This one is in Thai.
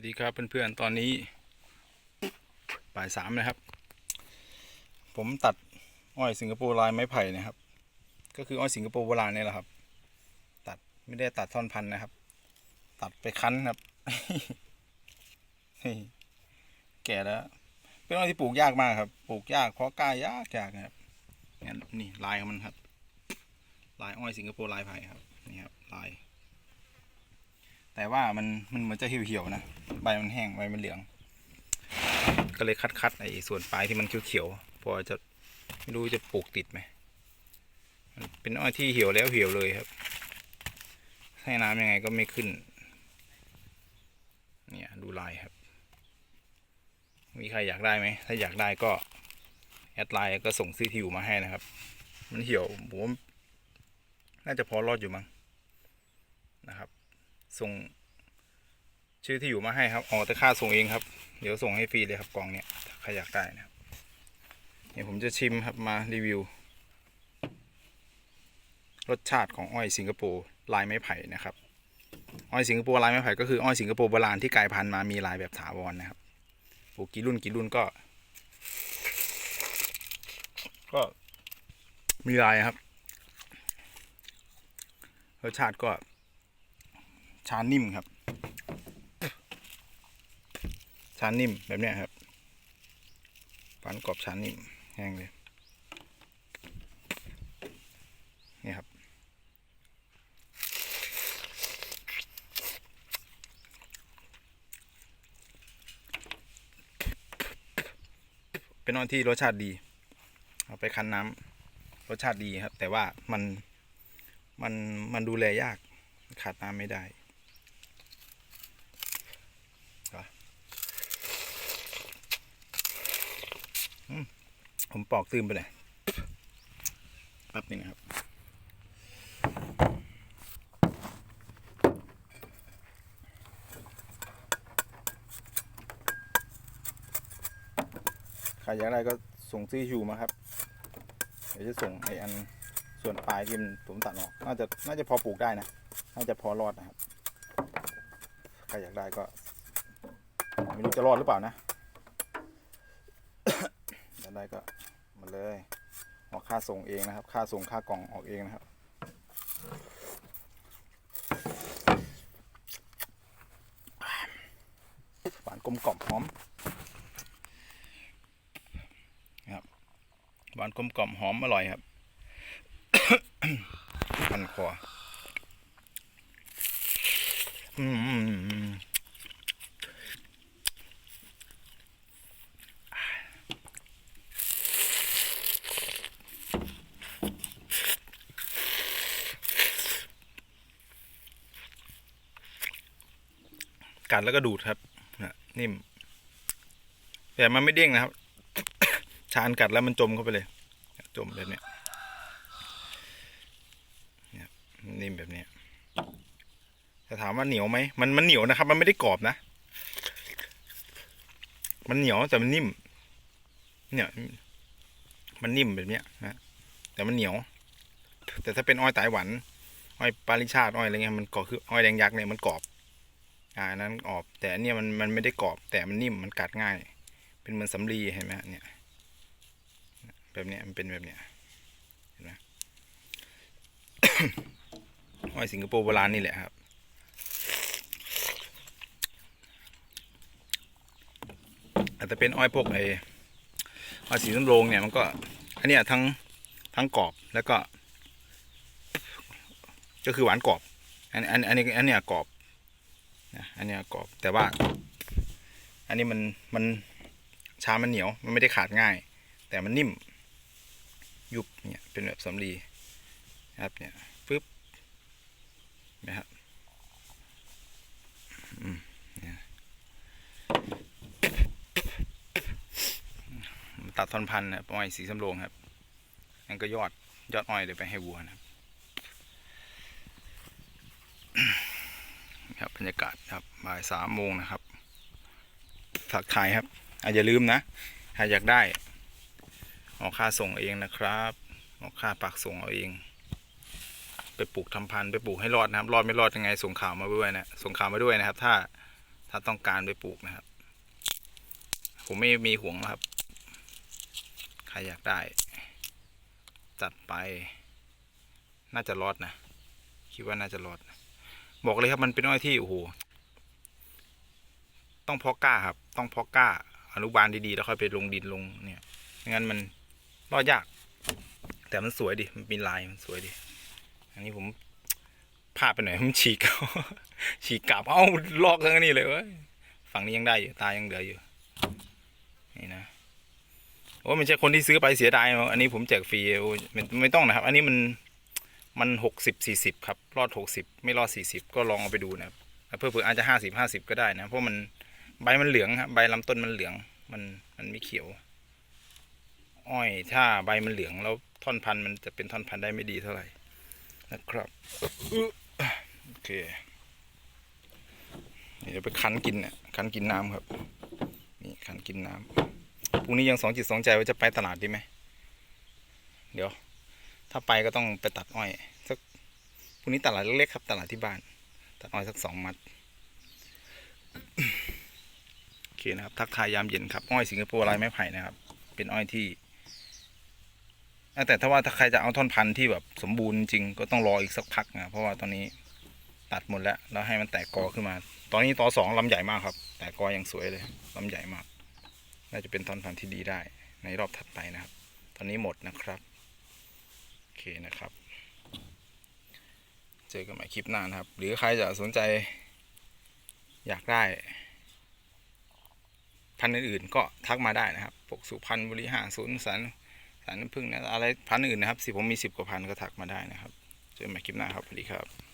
สวัสดีครับเพื่อนๆ ตอนนี้บ่ายสามนะครับ ผมตัดอ้อยสิงคโปร์ลายไม้ไผ่นะครับ ก็คืออ้อยสิงคโปร์โบราณนี่แหละครับ ตัดไม่ได้ตัดท่อนพันนะครับ ตัดไปคั้นครับ แก่แล้ว เป็นอ้อยที่ปลูกยากมากครับ ปลูกยากเพราะกล้ายากยากนะครับนี่ลายของมันครับ ลายอ้อยสิงคโปร์ลายไผ่ครับ นี่ครับลาย แต่ว่ามันมันเหมือนจะเหี่ยวๆนะใบมันแห้งใบมันเหลือง ก็เลยคัดคัดๆไอ้ส่วนปลายที่มันเขียวๆพอจะไม่รู้จะปลูกติดไหมมันเป็นอ้อยที่เหี่ยวแล้วเหี่ยวเลยครับให้น้ำยังไงก็ไม่ขึ้น เนี่ยดูลายครับ มีใครอยากได้ไหม ถ้าอยากได้ก็ แอดไลน์ก็ส่งซื้อที่อยู่มาให้นะครับ มันเหี่ยวผมว่าน่าจะพอรอดอยู่มั้งนะครับ ส่ง ชื่อที่อยู่มาให้ครับอ๋อแต่ค่าส่งเองครับ เดี๋ยวส่งให้ฟรีเลยครับกล่องเนี้ยใครอยากได้นะครับเดี๋ยวผมจะชิมครับมารีวิว รสชาติของอ้อยสิงคโปร์ลายไม้ไผ่นะครับ อ้อยสิงคโปร์ลายไม้ไผ่ก็คืออ้อยสิงคโปร์โบราณที่กลายพันธุ์มามีลายแบบถาวรนะครับปลูกกี่รุ่นกี่รุ่นก็ ก็มีลายครับรสชาติก็ ชานิ่มครับ ชานิ่มแบบเนี้ยครับฟันกรอบชานิ่มแห้งเลยนี่ครับเป็นอ้อยที่รสชาติดี เอาไปคั้นน้ำรสชาติดีครับ แต่ว่ามันมันมันดูแลยากขาดน้ำไม่ได้ ผมปอกตื้มไปเลยแป๊บนึงนะครับ ใครอยากได้ก็ส่งซี่ชูมาครับ เดี๋ยวจะส่งไออันส่วนปลายที่มันผมตัดออก น่าจะน่าจะพอปลูกได้นะ น่าจะพอรอดนะครับ ใครอยากได้ก็ ไม่รู้จะรอดหรือเปล่านะาได้ก็มาเลยออกค่าส่งเองนะครับ ค่าส่งค่ากล่องออกเองนะครับ หวานกลมกล่อมหอมนะครับ หวานกลมกล่อมหอมอร่อยครับพันคออืม กัดแล้วก็ดูดครับนะนิ่ม แต่มันไม่เด้งนะครับ ชานกัดแล้วมันจมเข้าไปเลย จมแบบเนี้ยนิ่มแบบนี้จะถามว่าเหนียวไหมมันมันเหนียวนะครับ มันไม่ได้กรอบนะ มันเหนียวแต่มันนิ่ม เนี่ย มันนิ่มแบบเนี้ยนะ แต่มันเหนียว แต่ถ้าเป็นอ้อยไต้หวัน อ้อยปาริชาติอ้อยอะไรเงี้ย มันก็คืออ้อยแดงยักษ์เนี่ยมันกรอบ อ่าอันนั้นออกแต่เนี้ยมันมันไม่ได้กรอบ แต่มันนิ่มมันกัดง่าย เป็นเหมือนสำลีเห็นไหมเนี่ย แบบเนี้ยมันเป็นแบบเนี้ยเห็นไหมอ้อยสิงคโปร์โบราณนี่แหละครับอาจจะเป็นอ้อยพวกไอ้อ้อยสีส้มโรงเนี่ยมันก็อันเนี้ยทั้งทั้งกรอบแล้วก็ ก็คือหวานกรอบ อันอันอันนี้อันเนี้ยกรอบ นะอันนี้กรอบแต่ว่า อันนี้มันมันชามันเหนียวมันไม่ได้ขาดง่าย แต่มันนิ่ม ยุบเนี่ยเป็นแบบสำลีครับเนี่ยปึ๊บนะครับตัดท่อนพันธุ์นะประมาณสีสำโรงครับนั่นก็ยอดยอดอ้อยเลยไปให้วัวนะครับ ครับบรรยากาศครับบ่ายสามโมงนะครับฝากถ่ายครับอาอย่าลืมนะถ้าอยากได้ ออกค่าส่งเองนะครับออกค่าปากส่งเอาเอง ไปปลูกทำพันธุ์ไปปลูกให้รอดนะครับ รอดไม่รอดยังไงส่งข่าวมาด้วยนะส่งข่าวมาด้วยนะครับ ถ้าถ้าต้องการไปปลูกนะครับ ผมไม่มีห่วงครับใครอยากได้ จัดไป น่าจะรอดนะ คิดว่าน่าจะรอดนะ บอกเลยครับมันเป็นอ้อยที่โอ้โหต้องเพาะกล้าครับ ต้องเพาะกล้า อนุบาลดีๆแล้วค่อยไปลงดินลงเนี่ยไม่งั้นมันรอดยาก แต่มันสวยดิมันมีลายมันสวยดิอันนี้ผมพลาดไปหน่อยผมฉีกเอาฉีกกลับเอ้าลอกทั้งนี้เลยเว้ยฝั่งนี้ยังได้อยู่ตายังเหลืออยู่นี่นะโอ้ไม่ใช่คนที่ซื้อไปเสียดายเอาอันนี้ผมแจกฟรีโอ้ไม่ต้องนะครับ อันนี้มัน มันหกสิบสี่สิบครับ รอดหกสิบไม่รอดสี่สิบก็ลองเอาไปดูนะครับเพื่อเผื่ออาจจะห้าสิบห้าสิบก็ได้นะ เพราะมันใบมันเหลืองครับใบลำต้นมันเหลือง มันมันไม่เขียว อ้อยถ้าใบมันเหลืองแล้วท่อนพันธุ์มันจะเป็นท่อนพันธุ์ได้ไม่ดีเท่าไหร่นะครับโอเคเดี๋ยวไปคั้นกินเนี่ยคั้นกินน้ำครับนี่คั้นกินน้ำพรุ่งนี้ยังสองจิตสองใจว่าจะไปตลาดดีไหมเดี๋ยว ถ้าไปก็ต้องไปตัดอ้อยสักพรุ่งนี้ตลาดเล็กๆครับ ตลาดที่บ้าน ตัดอ้อยสักสองมัดโอเคนะครับ ทักทายยามเย็นครับ อ้อยสิงคโปร์ลายไม้ไผ่นะครับ เป็นอ้อยที่แต่ถ้าว่าถ้าใครจะเอาท่อนพันธุ์ที่แบบสมบูรณ์จริงก็ต้องรออีกสักพักนะเพราะว่าตอนนี้ตัดหมดแล้ว แล้วให้มันแตกกอขึ้นมา ตอนนี้ตอสองลำใหญ่มากครับ แต่กอยังสวยเลยลำใหญ่มาก น่าจะเป็นท่อนพันธุ์ที่ดีได้ ในรอบถัดไปนะครับ ตอนนี้หมดนะครับ เคนะครับ เจอกันใหม่คลิปหน้านะครับ หรือใครจะสนใจ อยากได้พันธุ์อื่นๆก็ทักมาได้นะครับปกสุพรรณบุรีห้าศูนย์สันสารน้ำพึ่งนะอะไรพันธุ์อื่นนะครับสิผมมีสิบกว่าพันก็ทักมาได้นะครับ เจอกันใหม่คลิปหน้าครับสวัสดีครับ